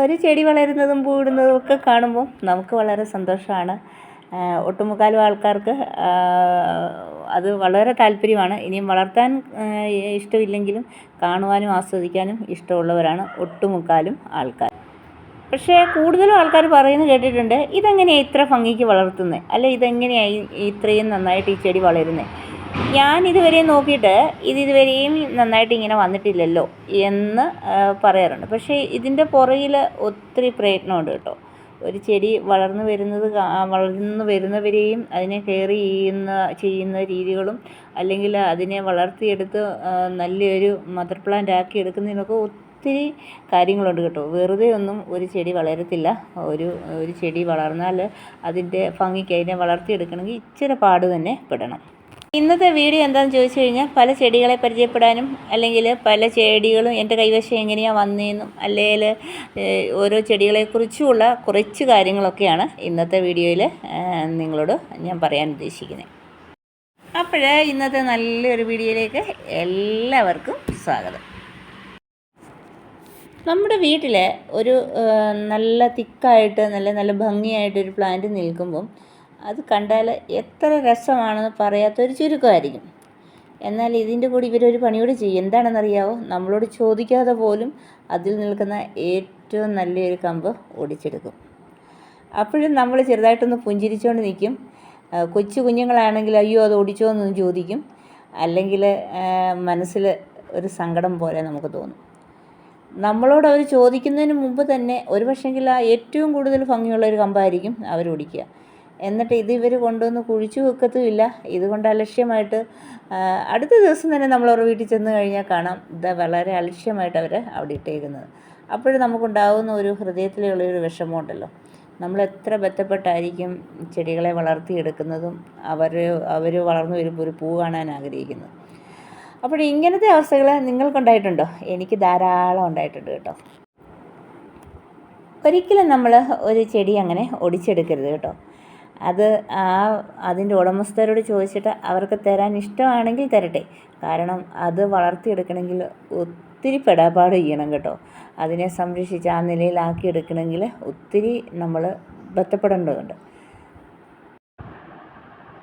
ഒരു ചെടി വളരുന്നതും പൂവിടുന്നതും ഒക്കെ കാണുമ്പോൾ നമുക്ക് വളരെ സന്തോഷമാണ്. ഒട്ടുമുക്കാലും ആൾക്കാർക്ക് അത് വളരെ താല്പര്യമാണ്. ഇനിയും വളർത്താൻ ഇഷ്ടമില്ലെങ്കിലും കാണുവാനും ആസ്വദിക്കാനും ഇഷ്ടമുള്ളവരാണ് ഒട്ടുമുക്കാലും ആൾക്കാർ. പക്ഷേ കൂടുതലും ആൾക്കാർ പറയുന്നത് കേട്ടിട്ടുണ്ട് ഇതെങ്ങനെയാണ് ഇത്ര ഭംഗിക്ക് വളർത്തുന്നത് അല്ലെ ഇതെങ്ങനെയാണ് ഇത്രയും നന്നായിട്ട് ഈ ചെടി വളരുന്നത് ഞാൻ ഇതുവരെ നോക്കിയിട്ട് ഇത് ഇതുവരെയും നന്നായിട്ട് ഇങ്ങനെ വന്നിട്ടില്ലല്ലോ എന്ന് പറയാറുണ്ട്. പക്ഷേ ഇതിന്റെ പുറകിൽ ഒത്തിരി പ്രയത്നമുണ്ട് കേട്ടോ. ഒരു ചെടി വളർന്നു വരുന്നത് വളർന്നു വരുന്നവരെയും അതിനെ കെയർ ചെയ്യുന്ന ചെയ്യുന്ന രീതികളും അല്ലെങ്കിൽ അതിനെ വളർത്തിയെടുത്ത് നല്ലൊരു മദർ പ്ലാന്റ് ആക്കി എടുക്കുന്നതിനൊക്കെ ഒത്തിരി കാര്യങ്ങളുണ്ട് കേട്ടോ. വെറുതെ ഒന്നും ഒരു ചെടി വളരത്തില്ല. ഒരു ഒരു ചെടി വളർന്നാൽ അതിന്റെ ഭംഗിക്ക് അതിനെ വളർത്തിയെടുക്കണമെങ്കിൽ ഇച്ചിരി പാട് തന്നെ പെടണം. ഇന്നത്തെ വീഡിയോ എന്താണെന്ന് ചോദിച്ചു കഴിഞ്ഞാൽ പല ചെടികളെ പരിചയപ്പെടാനും അല്ലെങ്കിൽ പല ചെടികളും എന്റെ കൈവശം എങ്ങനെയാണ് വന്നതെന്നും അല്ലെങ്കിൽ ഓരോ ചെടികളെക്കുറിച്ചുമുള്ള കുറച്ച് കാര്യങ്ങളൊക്കെയാണ് ഇന്നത്തെ വീഡിയോയിൽ നിങ്ങളോട് ഞാൻ പറയാൻ ഉദ്ദേശിക്കുന്നത്. അപ്പോഴേ ഇന്നത്തെ നല്ലൊരു വീഡിയോയിലേക്ക് എല്ലാവർക്കും സ്വാഗതം. നമ്മുടെ വീട്ടിൽ ഒരു നല്ല തിക്കായിട്ട് നല്ല നല്ല ഭംഗിയായിട്ടൊരു പ്ലാന്റ് നിൽക്കുമ്പം അത് കണ്ടാൽ എത്ര രസമാണെന്ന് പറയാത്തൊരു ചുരുക്കമായിരിക്കും. എന്നാൽ ഇതിന്റെ കൂടി ഇവരൊരു പണിയോട് ചെയ്യും. എന്താണെന്നറിയാവോ? നമ്മളോട് ചോദിക്കാതെ പോലും അതിൽ നിൽക്കുന്ന ഏറ്റവും നല്ലൊരു കമ്പ് ഓടിച്ചെടുക്കും. അപ്പോഴും നമ്മൾ ചെറുതായിട്ടൊന്ന് പുഞ്ചിരിച്ചുകൊണ്ട് നിൽക്കും. കൊച്ചു കുഞ്ഞുങ്ങളാണെങ്കിൽ അയ്യോ അത് ഓടിച്ചോ എന്ന് ചോദിക്കും. അല്ലെങ്കിൽ മനസ്സിൽ ഒരു സങ്കടം പോലെ നമുക്ക് തോന്നും. നമ്മളോട് അവർ ചോദിക്കുന്നതിന് മുമ്പ് തന്നെ ഒരു പക്ഷെങ്കിൽ ആ ഏറ്റവും കൂടുതൽ ഭംഗിയുള്ള ഒരു കമ്പായിരിക്കും അവർ ഓടിക്കുക എന്നിട്ട് ഇത് ഇവർ കൊണ്ടുവന്ന് കുഴിച്ചു വെക്കത്തുമില്ല. ഇതുകൊണ്ട് അലക്ഷ്യമായിട്ട് അടുത്ത ദിവസം തന്നെ നമ്മൾ അവരുടെ വീട്ടിൽ ചെന്ന് കഴിഞ്ഞാൽ കാണാം. ഇത് വളരെ അലക്ഷ്യമായിട്ട് അവർ അവിടെ ഇട്ടേക്കുന്നത്. അപ്പോഴും നമുക്കുണ്ടാകുന്ന ഒരു ഹൃദയത്തിലുള്ളൊരു വിഷമമുണ്ടല്ലോ. നമ്മൾ എത്ര ബന്ധപ്പെട്ടായിരിക്കും ചെടികളെ വളർത്തിയെടുക്കുന്നതും അവർ അവർ വളർന്നു വരുമ്പോൾ ഒരു പൂ കാണാൻ ആഗ്രഹിക്കുന്നത്. അപ്പോൾ ഇങ്ങനത്തെ അവസ്ഥകൾ നിങ്ങൾക്കുണ്ടായിട്ടുണ്ടോ? എനിക്ക് ധാരാളം ഉണ്ടായിട്ടുണ്ട് കേട്ടോ. ഒരിക്കലും നമ്മൾ ഒരു ചെടി അങ്ങനെ ഒടിച്ചെടുക്കരുത് കേട്ടോ. അത് ആ അതിന്റെ ഉടമസ്ഥരോട് ചോദിച്ചിട്ട് അവർക്ക് തരാൻ ഇഷ്ടമാണെങ്കിൽ തരട്ടെ. കാരണം അത് വളർത്തിയെടുക്കണമെങ്കിൽ ഒത്തിരി പെടാപ്പാട് ചെയ്യണം കേട്ടോ. അതിനെ സംരക്ഷിച്ച് ആ നിലയിലാക്കി എടുക്കണമെങ്കിൽ ഒത്തിരി നമ്മൾ ബന്ധപ്പെടേണ്ടതുണ്ട്.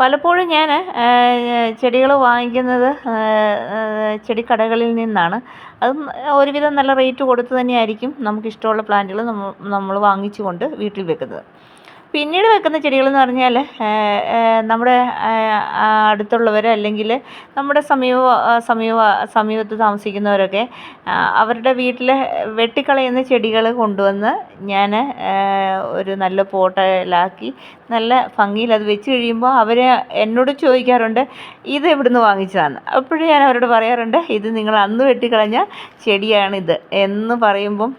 പലപ്പോഴും ഞാൻ ചെടികൾ വാങ്ങിക്കുന്നത് ചെടിക്കടകളിൽ നിന്നാണ്. അത് ഒരുവിധം നല്ല റേറ്റ് കൊടുത്ത് തന്നെയായിരിക്കും നമുക്കിഷ്ടമുള്ള പ്ലാന്റുകൾ നമ്മൾ നമ്മൾ വാങ്ങിച്ചുകൊണ്ട് വീട്ടിൽ വെക്കുന്നത്. പിന്നീട് വെക്കുന്ന ചെടികളെന്ന് പറഞ്ഞാൽ നമ്മുടെ അടുത്തുള്ളവർ അല്ലെങ്കിൽ നമ്മുടെ സമീപ സമീപ സമീപത്ത് താമസിക്കുന്നവരൊക്കെ അവരുടെ വീട്ടിൽ വെട്ടിക്കളയുന്ന ചെടികൾ കൊണ്ടുവന്ന് ഞാൻ ഒരു നല്ല പോട്ടലാക്കി നല്ല ഭംഗിയിൽ അത് വെച്ച് കഴിയുമ്പോൾ അവർ എന്നോട് ചോദിക്കാറുണ്ട് ഇത് എവിടുന്ന് വാങ്ങിച്ചതാണ് അപ്പോഴും ഞാൻ അവരോട് പറയാറുണ്ട് ഇത് നിങ്ങൾ അന്ന് വെട്ടിക്കളഞ്ഞ ചെടിയാണിത്. എന്ന് പറയുമ്പം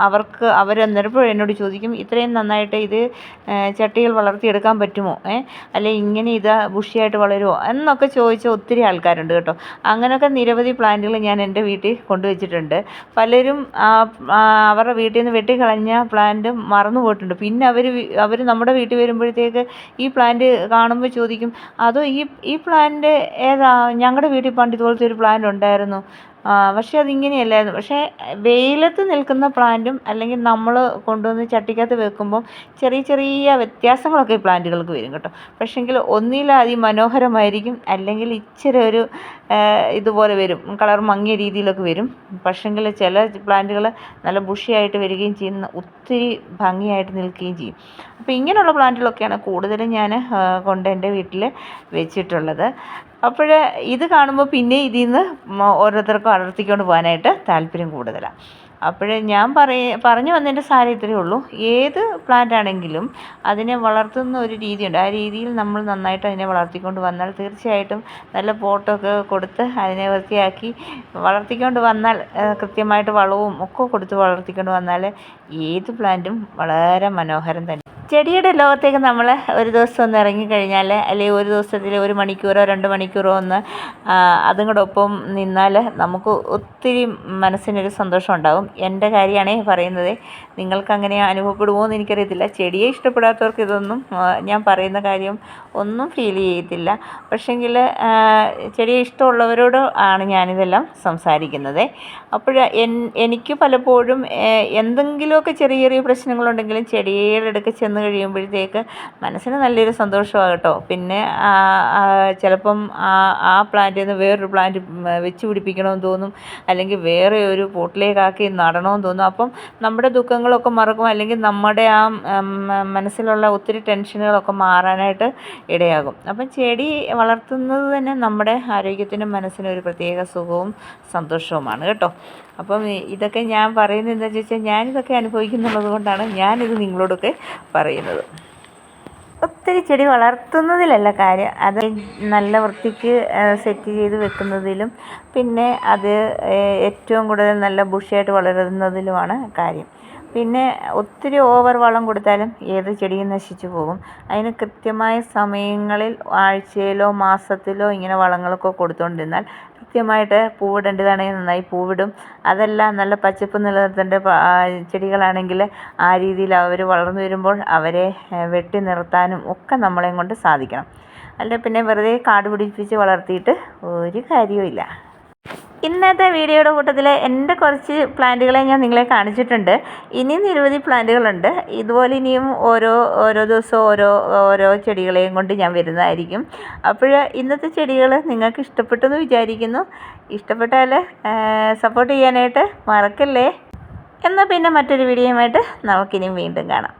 അവർക്ക് അവരന്നേരപ്പോഴും എന്നോട് ചോദിക്കും ഇത്രയും നന്നായിട്ട് ഇത് ചട്ടികൾ വളർത്തിയെടുക്കാൻ പറ്റുമോ? ഏ അല്ലെ ഇങ്ങനെ ഇത് ബുഷിയായിട്ട് വളരുമോ എന്നൊക്കെ ചോദിച്ച ഒത്തിരി ആൾക്കാരുണ്ട് കേട്ടോ. അങ്ങനെയൊക്കെ നിരവധി പ്ലാന്റുകൾ ഞാൻ എന്റെ വീട്ടിൽ കൊണ്ടുവച്ചിട്ടുണ്ട്. പലരും അവരുടെ വീട്ടിൽ നിന്ന് വെട്ടിക്കളഞ്ഞ പ്ലാന്റ് മറന്നു പോയിട്ടുണ്ട്. പിന്നെ അവർ അവർ നമ്മുടെ വീട്ടിൽ വരുമ്പോഴത്തേക്ക് ഈ പ്ലാന്റ് കാണുമ്പോൾ ചോദിക്കും അതോ ഈ ഈ പ്ലാന്റ് ഏതാ? ഞങ്ങളുടെ വീട്ടിൽ പണ്ട് ഇതുപോലത്തെ ഒരു പ്ലാന്റ് ഉണ്ടായിരുന്നു. പക്ഷേ അതിങ്ങനെയല്ലായിരുന്നു. പക്ഷേ വെയിലത്ത് നിൽക്കുന്ന പ്ലാന്റും അല്ലെങ്കിൽ നമ്മൾ കൊണ്ടുവന്ന് ചട്ടിക്കകത്ത് വെക്കുമ്പം ചെറിയ ചെറിയ വ്യത്യാസങ്ങളൊക്കെ ഈ പ്ലാന്റുകൾക്ക് വരും കേട്ടോ. പക്ഷേങ്കിൽ ഒന്നിൽ അതിമനോഹരമായിരിക്കും അല്ലെങ്കിൽ ഇച്ചിരി ഒരു ഇതുപോലെ വരും. കളർ മങ്ങിയ രീതിയിലൊക്കെ വരും. പക്ഷേങ്കിൽ ചില പ്ലാന്റുകൾ നല്ല ബുഷിയായിട്ട് വരികയും ചെയ്യുന്ന ഒത്തിരി ഭംഗിയായിട്ട് നിൽക്കുകയും ചെയ്യും. അപ്പോൾ ഇങ്ങനെയുള്ള പ്ലാന്റുകളൊക്കെയാണ് കൂടുതലും ഞാൻ കൊണ്ട് എന്റെ വീട്ടിൽ വെച്ചിട്ടുള്ളത്. അപ്പോൾ ഇത് കാണുമ്പോൾ പിന്നെ ഇതിൽ നിന്ന് ഓരോരുത്തർക്കും അടർത്തിക്കൊണ്ട് പോകാനായിട്ട് താല്പര്യം കൂടുതലാണ് അപ്പോൾ ഞാൻ പറയ പറഞ്ഞു വന്നതിന്റെ സാരം ഇത്രയേ ഉള്ളൂ. ഏത് പ്ലാന്റ് ആണെങ്കിലും അതിനെ വളർത്തുന്ന ഒരു രീതിയുണ്ട്. ആ രീതിയിൽ നമ്മൾ നന്നായിട്ട് അതിനെ വളർത്തിക്കൊണ്ട് വന്നാൽ തീർച്ചയായിട്ടും നല്ല പോട്ടൊക്കെ കൊടുത്ത് അതിനെ വൃത്തിയാക്കി വളർത്തിക്കൊണ്ട് വന്നാൽ കൃത്യമായിട്ട് വളവും ഒക്കെ കൊടുത്ത് വളർത്തിക്കൊണ്ട് വന്നാൽ ഏത് പ്ലാന്റും വളരെ മനോഹരം തന്നെ ചെടിയുടെ ലോകത്തേക്ക് നമ്മൾ ഒരു ദിവസം ഒന്ന് ഇറങ്ങിക്കഴിഞ്ഞാൽ അല്ലെങ്കിൽ ഒരു ദിവസത്തിൽ ഒരു മണിക്കൂറോ രണ്ട് മണിക്കൂറോ ഒന്ന് അതുങ്ങളോടൊപ്പം നിന്നാൽ നമുക്ക് ഒത്തിരി മനസ്സിനൊരു സന്തോഷം ഉണ്ടാകും എന്റെ കാര്യമാണേ പറയുന്നത്. നിങ്ങൾക്ക് അങ്ങനെ അനുഭവപ്പെടുമോ എന്ന് എനിക്കറിയത്തില്ല. ചെടിയെ ഇഷ്ടപ്പെടാത്തവർക്ക് ഇതൊന്നും ഞാൻ പറയുന്ന കാര്യം ഒന്നും ഫീൽ ചെയ്യത്തില്ല. പക്ഷേങ്കിൽ ചെറിയ ഇഷ്ടമുള്ളവരോട് ആണ് ഞാനിതെല്ലാം സംസാരിക്കുന്നത്. അപ്പോൾ എനിക്ക് പലപ്പോഴും എന്തെങ്കിലുമൊക്കെ ചെറിയ ചെറിയ പ്രശ്നങ്ങളുണ്ടെങ്കിലും ചെടിയുടെ അടുക്ക് ചെന്ന് കഴിയുമ്പോഴത്തേക്ക് മനസ്സിന് നല്ലൊരു സന്തോഷമാണ് കേട്ടോ പിന്നെ ചിലപ്പം ആ ആ പ്ലാന്റിൽ നിന്ന് വേറൊരു പ്ലാന്റ് വെച്ച് പിടിപ്പിക്കണമെന്ന് തോന്നും. അല്ലെങ്കിൽ വേറെ ഒരു പോട്ടിലേക്കാക്കി നടണമെന്ന് തോന്നും. അപ്പം നമ്മുടെ ദുഃഖങ്ങളൊക്കെ മറക്കും. അല്ലെങ്കിൽ നമ്മുടെ ആ മനസ്സിലുള്ള ഒത്തിരി ടെൻഷനുകളൊക്കെ മാറാനായിട്ട് ഇടയാകും. അപ്പം ചെടി വളർത്തുന്നത് തന്നെ നമ്മുടെ ആരോഗ്യത്തിനും മനസ്സിനും ഒരു പ്രത്യേക സുഖവും സന്തോഷവുമാണ് കേട്ടോ. അപ്പം ഇതൊക്കെ ഞാൻ പറയുന്നത് എന്താ വെച്ചാൽ ഞാനിതൊക്കെ അനുഭവിക്കുന്നുള്ളത് കൊണ്ടാണ് ഞാനിത് നിങ്ങളോടൊക്കെ പറയുന്നത്. ഒത്തിരി ചെടി വളർത്തുന്നതിലല്ല കാര്യം. അത് നല്ല വൃത്തിക്ക് സെറ്റ് ചെയ്ത് വെക്കുന്നതിലും പിന്നെ അത് ഏറ്റവും കൂടുതൽ നല്ല ബുഷിയായിട്ട് വളരുന്നതിലുമാണ് കാര്യം. പിന്നെ ഒത്തിരി ഓവർ വളം കൊടുത്താലും ഏത് ചെടിയും നശിച്ചു പോകും. അതിന് കൃത്യമായ സമയങ്ങളിൽ ആഴ്ചയിലോ മാസത്തിലോ ഇങ്ങനെ വളങ്ങളൊക്കെ കൊടുത്തുകൊണ്ടിരുന്നാൽ കൃത്യമായിട്ട് പൂവിടേണ്ടതാണെങ്കിൽ നന്നായി പൂവിടും. അതെല്ലാം നല്ല പച്ചപ്പ് നിലനിർത്തേണ്ട ചെടികളാണെങ്കിൽ ആ രീതിയിൽ അവർ വളർന്നു വരുമ്പോൾ അവരെ വെട്ടി നിർത്താനും ഒക്കെ നമ്മളെയും കൊണ്ട് സാധിക്കണം. അല്ല പിന്നെ വെറുതെ കാട് പിടിപ്പിച്ച് വളർത്തിയിട്ട് ഒരു കാര്യവുമില്ല ഇന്നത്തെ വീഡിയോയുടെ കൂട്ടത്തിൽ എന്റെ കുറച്ച് പ്ലാന്റുകളെ ഞാൻ നിങ്ങളെ കാണിച്ചിട്ടുണ്ട്. ഇനിയും നിരവധി പ്ലാന്റുകളുണ്ട്. ഇതുപോലെ ഇനിയും ഓരോ ഓരോ ദിവസവും ഓരോ ഓരോ ചെടികളെയും കൊണ്ട് ഞാൻ വരുന്നതായിരിക്കും. അപ്പോൾ ഇന്നത്തെ ചെടികൾ നിങ്ങൾക്ക് ഇഷ്ടപ്പെട്ടെന്ന് വിചാരിക്കുന്നു. ഇഷ്ടപ്പെട്ടാൽ സപ്പോർട്ട് ചെയ്യാനായിട്ട് മറക്കല്ലേ? എന്നാൽ പിന്നെ മറ്റൊരു വീഡിയോയുമായിട്ട് നമുക്കിനിയും വീണ്ടും കാണാം.